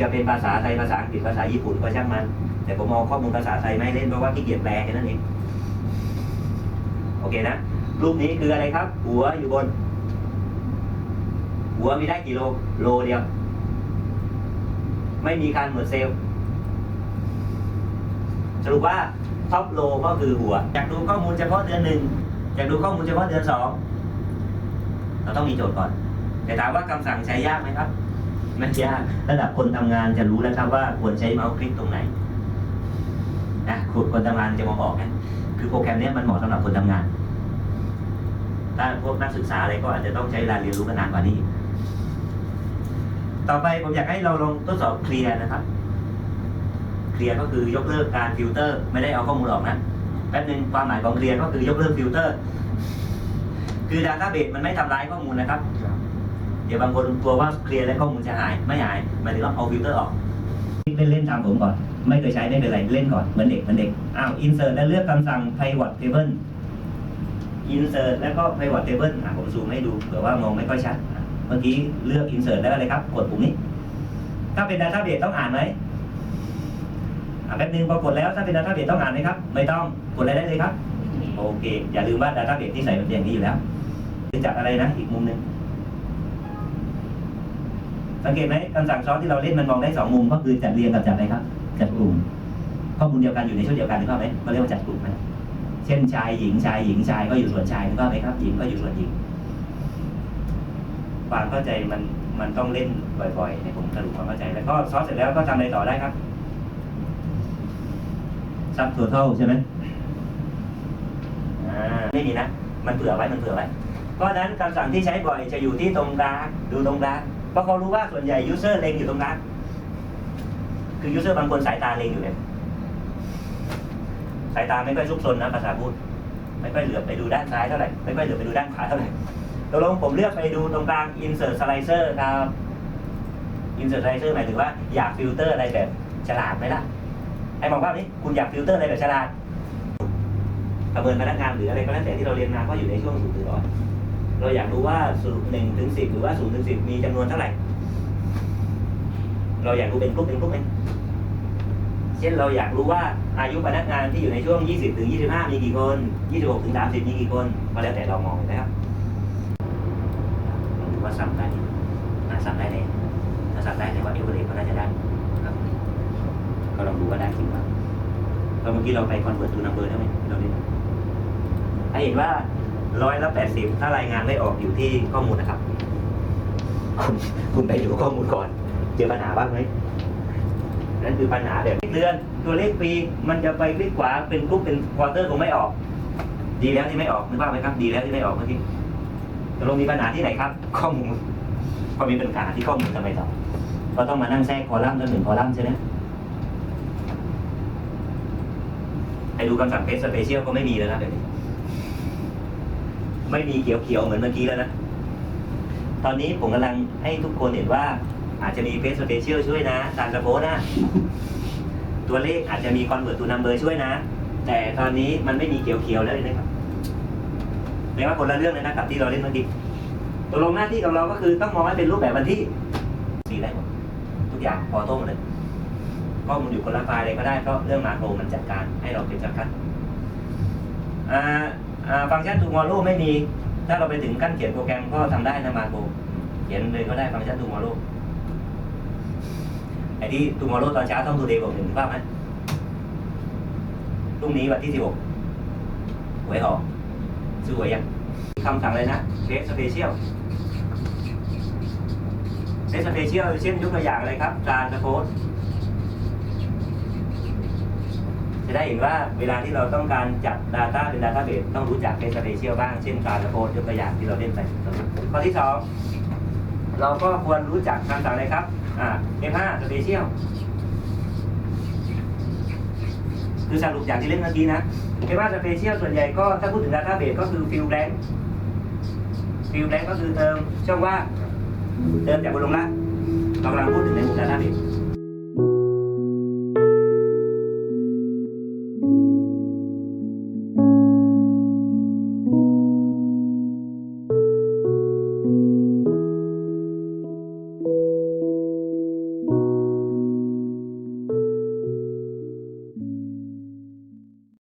จะเป็นภาษาไทยภาษาอังกฤษภาษาญี่ปุ่นก็ช่างมัน แต่ผมเอาข้อมูลภาษาไทยไม่เล่นเพราะว่าขี้เกียจแปลแค่นั้นเองโอเคนะรูปนี้คืออะไรครับ หัวอยู่บน หัวมีได้กี่โลโลเดียว ไม่มีการหมดเซลล์สรุปว่าท็อปโลก็คือหัว อยากดูข้อมูลเฉพาะเดือนหนึ่งอยากดูข้อมูลเฉพาะเดือนสองเราต้องมีโจทย์ก่อน แต่ถามว่าคำสั่งใช้ยากไหมครับ ไม่ยากระดับคนทำงานจะรู้แล้วครับว่าควรใช้เมาส์คลิกตรงไหนนะคนทำงานจะมองออกนะคือโปรแกรมนี้มันเหมาะสำหรับคนทำงานถ้าพวกนักศึกษาอะไรก็อาจจะต้องใช้เวลาเรียนรู้กันนานกว่านี้ ต่อไปผมอยากให้เราลองทดสอบเคลียร์นะครับ เคลียร์ก็คือยกเลิกการฟิลเตอร์ ไม่ได้เอาข้อมูลออกนะแป๊บนึงความหมายของเคลียร์ก็คือยกเลิกฟิลเตอร์ คือ Database มันไม่ทำร้ายข้อมูลนะครับ เดี๋ยวบางคนกลัวว่าเคลียร์แล้วข้อมูลจะหายไม่หายหมายถึงว่าเอาฟิลเตอร์ออกเล่นเล่นตามผมก่อน ไม่เคยใช้ไม่เป็นไรเล่นก่อนเหมือนเด็กเหมือนเด็กอ้าว insert แล้วเลือกคำสั่ง pivot table insert แล้วก็ pivot table อะผมซูมให้ดูเผื่อว่ามองไม่ค่อยชัดเมื่อกี้เลือก insert แล้วอะไรครับ กดปุ่มนี้ ถ้าเป็น database ต้องอ่านไหมอะแป๊บนึงพอกดแล้วถ้าเป็น database ต้องอ่านไหมครับ ไม่ต้องกดอะไรได้เลยครับ โอเค อย่าลืมว่า database ที่ใส่มันเป็นอย่างนี้อยู่แล้วคือจากอะไรนะอีกมุมหนึ่ง สังเกตไหมคำสั่งซ้อนที่เราเล่นมันมองได้สองมุม ก็คือจัดเรียงกับจัดอะไรครับ จัดกลุ่ม ข้อมูลเดียวกันอยู่ในชุดเดียวกันถูกต้ไหมก็เรียกว่าจัดกลุ่มนะเช่นชายหญิงชายหญิงชายก็อยู่ส่วนชายถูกต้ไหมครับหญิงก็อยู่ส่วนหญิงความเข้าใจมันมันต้องเล่นบ่อยๆในผมสรุปความเข้าใจ แล้วก็ซอสเสร็จแล้วก็ทำอะไรต่อได้ครับซับตัวเท่าใช่ไหมอ่าไม่มีนะ มันเผื่อไว้มันเผื่อไว้เพราะฉะนั้นคำสั่งที่ใช้บ่อยจะอยู่ที่ตรงกลางดูตรงกลาง เพราะเขารู้ว่าส่วนใหญ่ยูเซอร์เล็งอยู่ตรงกลางคือยูเซอร์บางคนสายตาเล็งอยู่เนี่ยสายตาไม่ค่อยซุกซนนะภาษาพูด ไม่ค่อยเหลือบไปดูด้านซ้ายเท่าไหร่ไม่ค่อยเหลือบไปดูด้านขวาเท่าไหร่ตกลงผมเลือกไปดูตรงกลาง insert slicer ครับ insert slicer หมายถึงว่าอยากฟิลเตอร์อะไรแบบฉลาดไหมล่ะให้มองภาพนี้คุณอยากฟิลเตอร์อะไรแบบฉลาดประเมินพนักงานหรืออะไรก็แล้วแต่ที่เราเรียนมาก็อยู่ในช่วงศูนย์ถึงร้อย เราอยากรู้ว่าศูนย์หนึ่งถึงสิบหรือว่าศูนย์ถึงสิบมีจำนวนเท่าไหร่ เราอยากรู้เป็นกลุ่มเป็นกลุ่มไหมเช่นเราอยากรู้ว่าอายุพนักงานที่อยู่ในช่วง 20 ถึง 25 มีกี่คน 26 ถึง 30 มีกี่คนก็แล้วแต่เรามองนะครับลองดูว่าสั่งได้อะสั่งได้เลยถ้าสั่งได้แต่ว่าเอเวอเรก็น่าจะได้ครับก็ลองดูว่าได้จริงเปล่าเราเมื่อกี้เราไปคอนเวิร์ตดูนัมเบอร์ได้ไหมเราด้ถ้เห็นว่า ร้อยละแปดสิบถ้ารายงานไม่ออกอยู่ที่ข้อมูลนะครับ คุณคุณไปดูข้อมูลก่อน เจอปัญหาบ้างไหมนั่นคือปัญหาแบบเดือนตัวเลขปีมันจะไปคลิกขวาเป็นกรุ๊ปเป็นควอเตอร์คงไม่ออก ดีแล้วที่ไม่ออกนึกว่าไหมครับ ดีแล้วที่ไม่ออกเมื่อกี้ตกลงมีปัญหาที่ไหนครับ ข้อมูลพอมีปัญหาที่ข้อมูลทำไมต่อก็ต้องมานั่งแทรกคอลัมน์ตั้งหนึ่งคอลัมน์ใช่ไหมไปดูคำสั่งเพจสเปเชียลก็ไม่มีแล้วนะแบบนี้ ไม่มีเขียวๆเหมือนเมื่อกี้แล้วนะ ตอนนี้ผมกำลังให้ทุกคนเห็นว่า อาจจะมีเพจสเปเชียลช่วยนะตามสโพสนะ ตัวเลขอาจจะมีคอนเวิร์ตตูนัมเบอร์ช่วยนะ แต่ตอนนี้มันไม่มีเขียวๆแล้วเลยนะครับแปลว่าคนละเรื่องเลยนะครับที่เราเล่นเมื่อกี้ตกลงหน้าที่ของเราก็คือต้องมองให้เป็นรูปแบบวันที่สีได้หมดทุกอย่างพอโต้หมดเลยข้อมูลอยู่คนละไฟล์อะไรก็ได้เพราะเรื่องมาโครมันจัดการให้เราเป็นจัดการอ่า ฟังก์ชัน tomorrow ไม่มี ถ้าเราไปถึงขั้นเขียนโปรแกรมก็ทำได้นะมาโครเขียนเลยก็ได้ฟังก์ชัน tomorrow ไอ้ที่ tomorrow ตอนเช้าต้อง today บอกหนึ่งภาพไหมพรุ่งนี้วันที่16หกหวยออกซื้อหวยยังคำสั่งเลยนะเ e สเปเชียลเ e สเปเชียลเช่นยกตัวอย่างอะไรครับการสโพสจะ ได้เห็นว่าเวลาที่เราต้องการจัด Data เป็น Database ต้องรู้จัก Case Spatial บ้าง เช่นการโพสยกตัวอย่างที่เราเล่นไปข้อที่สองเราก็ควรรู้จักคำสั่งอะไรครับอ่า F5 Spatial คือสรุปอย่างที่เล่นเมื่อกี้นะ F5 Spatial ส่วนใหญ่ก็ถ้าพูดถึง Database ก็คือ fill blank fill blank ก็คือเติมช่องว่างเติมจากบนลงล่างเรากำลังพูดถึงในมู่ Database